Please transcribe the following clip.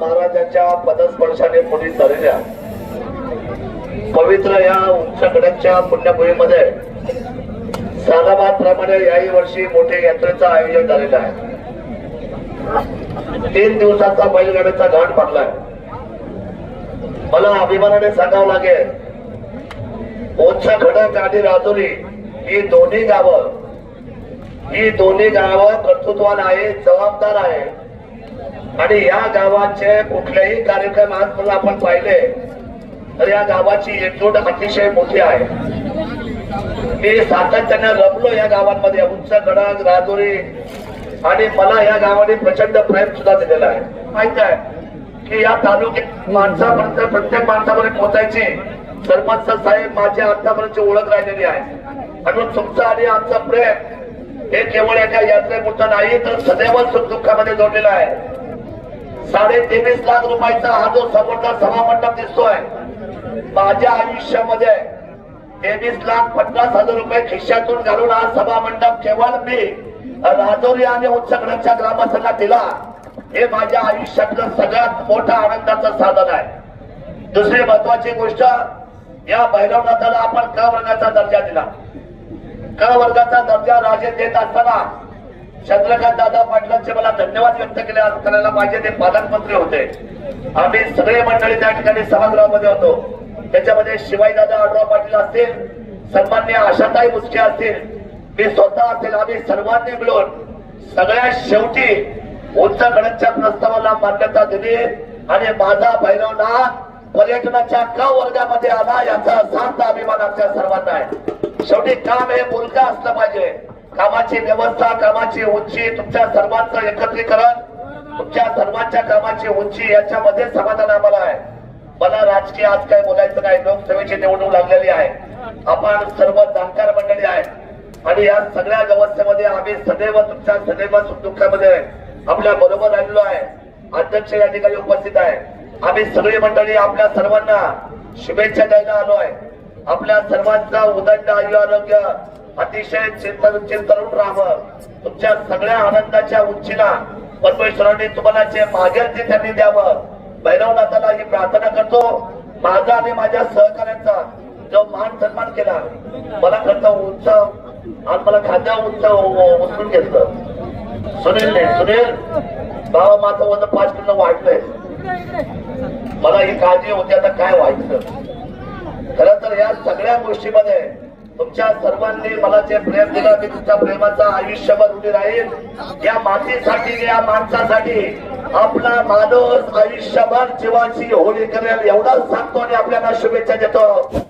महाराजांच्या पदस्पर्शाने पुढे झालेल्या पवित्र या उंचगडाच्या पुण्यभूमीमध्ये सालाबादप्रमाणे याही वर्षी मोठे यात्रेचं आयोजन झालेलं आहे. तीन दिवसाचा बैलगाड्याचा घाट पडलाय मला अभिमानाने सांगावं लागेल उंच खडक आणि राजुरी ही दोन्ही गावं ही दोन्ही गावं कर्तृत्वान आहे जबाबदार आहे आणि या गावाचे कुठलेही कार्यक्रम आज आपण पाहिले तर या गावाची एकजूट अतिशय मोठी आहे. मी सातत्याने रमलो या गावांमध्ये. उंच गडक राजुरी आणि मला या गावाने प्रचंड प्रेम सुद्धा दिलेला आहे. माहीत आहे की या तालुक्यात माणसापर्यंत प्रत्येक माणसापर्यंत पोहोचायची सरपंच साहेब माझ्या आतापर्यंतची ओळख राहिलेली आहे. आणि तुमचं आणि आमचं प्रेम हे केवळ एका यात्रेपुरतं नाही तर सदैव सुख दुःखामध्ये जोडलेलं आहे. साडे तेवीस लाख रुपयाचा हा जो समोरचा सभामंडप दिसतोय माझ्या आयुष्यामध्ये तेवीस लाख पन्नास हजार रुपये खिशातून घालून हा सभामंडप केवळ मी राजौरी आणि उत्सगडाच्या ग्रामस्थांना दिला. हे माझ्या आयुष्यातलं सगळ्यात मोठं आनंदाचं साधन आहे. दुसरी महत्वाची गोष्ट या भैरवनाथाला आपण क वर्गाचा दर्जा दिला. क वर्गाचा दर्जा राजे देत असताना चंद्रकांत दादा पाटलांचे मला धन्यवाद व्यक्त केले करायला पाहिजे ते पालकमंत्री होते. आम्ही सगळे मंडळी त्या ठिकाणी सभागृहामध्ये होतो. त्याच्यामध्ये शिवाजीदादा आडराव पाटील असतील सन्मान्य आशाताई मुसके असतील मी स्वतः असेल आम्ही सर्वांनी मिळून सगळ्यात शेवटी उंच गणच्या प्रस्तावाला मान्यता दिली आणि माझा भैरवनाथ पर्यटनाच्या का वर्गामध्ये आला याचा शांत अभिमान आमच्या सर्वांना आहे. शेवटी काम हे मुलगा असलं पाहिजे. कामाची व्यवस्था कामाची उंची तुमच्या सर्वांचं एकत्रीकरण तुमच्या सर्वांच्या कामाची उंची याच्यामध्ये समाधान आम्हाला आहे. मला राजकीय आज काय बोलायचं नाही लोकसभेची निवडणूक लागलेली आहे. आपण सर्व जाणकार मंडळी आहेत. आणि या सगळ्या व्यवस्थेमध्ये आम्ही सदैव तुमच्या सदैव सुख दुःखामध्ये आपल्या बरोबर आलेलो आहे. अध्यक्ष या ठिकाणी उपस्थित आहे. आम्ही सगळी मंडळी आपल्या सर्वांना शुभेच्छा द्यायला आलो आहे. आपल्या सर्वांचा उदंड आयु आरोग्य अतिशय चिंतन चिंतन राहावं. तुमच्या सगळ्या आनंदाच्या उंचीला परमेश्वराने तुम्हाला जे मागेल ते त्यांनी द्यावं. भैरवनाथाला ही प्रार्थना करतो. माझा आणि माझ्या सहकार्यांचा जो मान सन्मान केला मला खर्च उंच आज मला खाद्य उंच उचलून घेतलं. सुनील ने सुनील भावा माझं वजन पाच किलो वाढलंय. मला ही काळजी होती आता काय व्हायचं? खर तर या सगळ्या गोष्टीमध्ये तुमच्या सर्वांनी मला जे प्रेम दिलं मी तुमच्या प्रेमाचा आयुष्यभर उभी राहील. या मातीसाठी या माणसासाठी आपला माणूस आयुष्यभर जीवाची होळी करेल एवढाच सांगतो आणि आपल्याला शुभेच्छा देतो.